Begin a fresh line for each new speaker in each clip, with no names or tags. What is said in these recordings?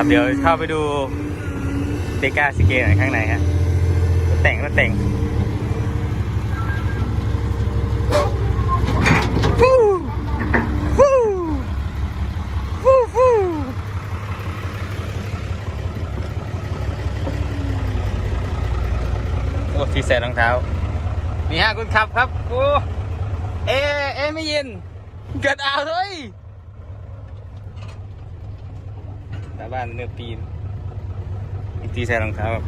ครับเดี๋ยวเข้าไปดูเดก้าสเกตหน่อยข้างในฮะแต่งรถแต่งฟูฟูฟูฟูโอ้ที่ใส่รองเท้า นี่ฮะคุณขับครับโอ้เอ เอไม่ย็นเกิดอาเฮ้ย ชาวบ้านเนื้อปีนอีกทีใส่รองเท้าครับ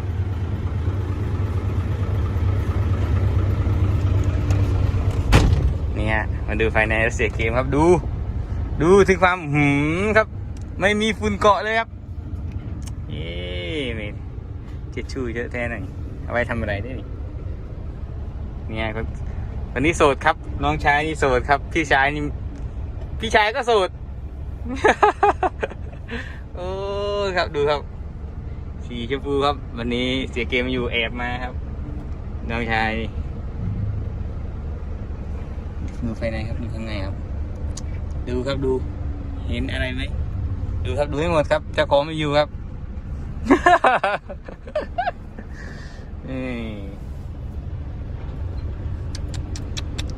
นี่ฮะมาดูภายในแล้วเสียเกมครับดู ดูถึงความหืมครับ ไม่มีฝุ่นเกาะเลยครับเอ๊ะเจ็ดชูเยอะแท้หน่อยเอาไว้ทำอะไรได้นี่เนี่ยคนคนนี้โสดครับ น้องชายนี่โสดครับ พี่ชายนี่ พี่ชายก็โสด โอ้ครับดูครับ สีชมพูครับ วันนี้เสียเกมอยู่แอบมาครับ น้องชายดูภายในครับดูข้างในครับ ดูครับดู เห็นอะไรไหมดูครับดูให้หมดครับเจ้าของไม่อยู่ครับ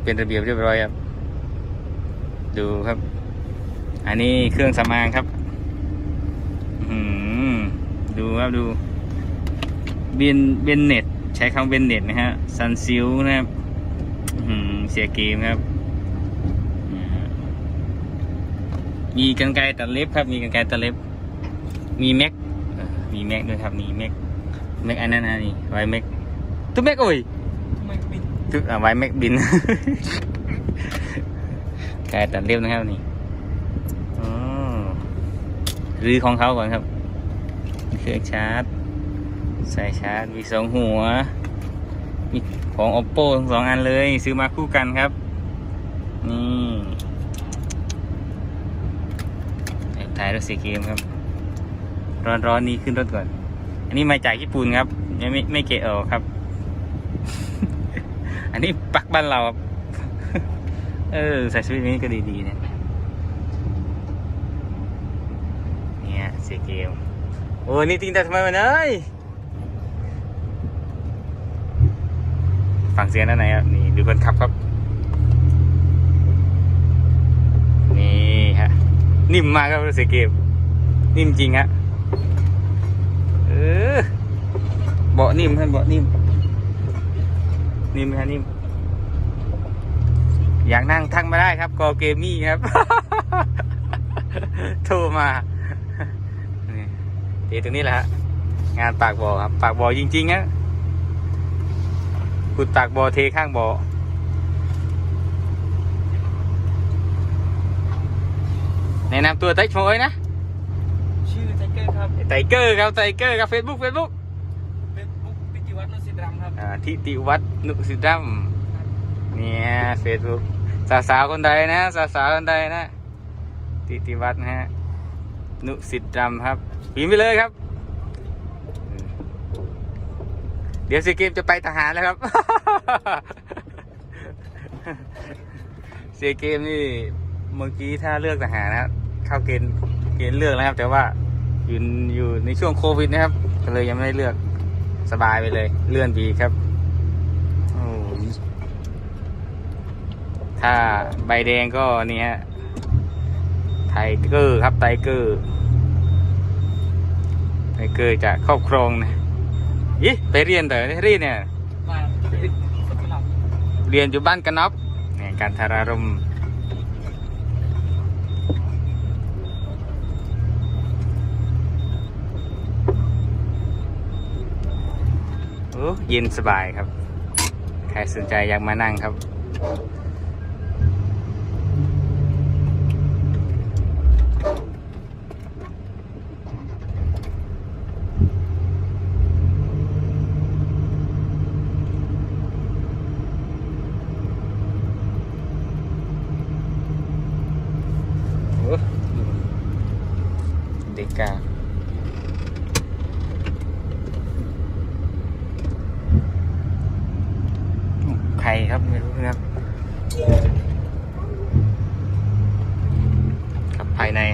เป็นระเบียบเรียบร้อยครับ ดูครับ อันนี้เครื่องสำอางครับ ดูครับดูเบนเบนเน็ตใช้คำเบนเน็ตนะฮะซันซิลนะครับอื้อหือเสียเกมครับนะฮะมีกันไกรตัดเล็บครับ มีกันไกรตัดเล็บ มีแม็กเออมีแม็กด้วยครับ มีแม็ก แม็กอันนั้นนะนี่ไวแม็กตุ๊กแม็กโอ้ย
ไม่บิน
ทุกอ่าไว้แม็กบินแกตัดเรียบนะครับนี่อ๋อ รื้อของเขาก่อนครับเครื่องชาร์จใส่ชาร์จมีสองหัวมีของ oppo ทั้งสองอันเลย ซื้อมาคู่กันครับ นี่ถ่ายรถสีเกมครับ ร้อนร้อนนี้ขึ้นรถก่อน อันนี้มาจากญี่ปุ่นครับยังไม่ไม่เกะออกครับ อันนี้ปักบ้านเราครับ เออใส่ชุดนี้ก็ดีๆเนี่ยเนี่ยเสีเกมโอ้นี่ติงแต่ทำไมมันเอ้ยฟังเสียงด้านไหนครับนี่ดูคนขับครับ นี่ฮะ นิ่มมากครับเสียเกม นิ่มจริงฮะเออเบาะนิ่มท่านเบาะนิ่ม นิ่มฮะนิ่ม อยากนั่งทักมาได้ครับกอเกมี่ครับ โทรมา เดี๋ยวตรงนี้แหละฮะงานปากบ่อครับปากบ่อจริงๆฮะขุดปากบ่อเทข้างบ่อแนะนำตัวไต้โชยนะ
ชื่อไทเกอร์ครับ
ไทเกอร์ครับไทเกอร์ครับเฟซบุ๊กเฟซบุ๊ก
เฟซบุ๊กปิจิวัฒน์นนสิรำครับ
อ่าทิติวัฒน์นุสิดัมเนี่ยเฟซบุ๊กสาวๆคนใดนะสาวๆคนใดนะทิติวัฒน์นะฮะนุสิตรัมครับ พิมพ์ไปเลยครับ เดี๋ยวซีเกมจะไปทหารแล้วครับเสีเกมนี่เมื่อกี้ถ้าเลือกทหารนะครับเข้าเกณฑ์เกณฑ์เลือกแล้วครับ แต่ว่าอยู่อยู่ในช่วงโควิดนะครับก็เลยยังไม่ได้เลือกสบายไปเลย เลื่อนปีครับถ้าใบแดงก็นี่ฮะไทเกอร์ครับไทเกอร์ เกอร์จะครอบครองนะยี่ไปเรียนเถอะเรียนเนี่ย เรียนอยู่บ้านกันน็อบเนี่ยการทารารมโอ้เย็นสบายครับ ใครสนใจอยากมานั่งครับา ใครครับไม่รู้ครับ ครับภายในครับ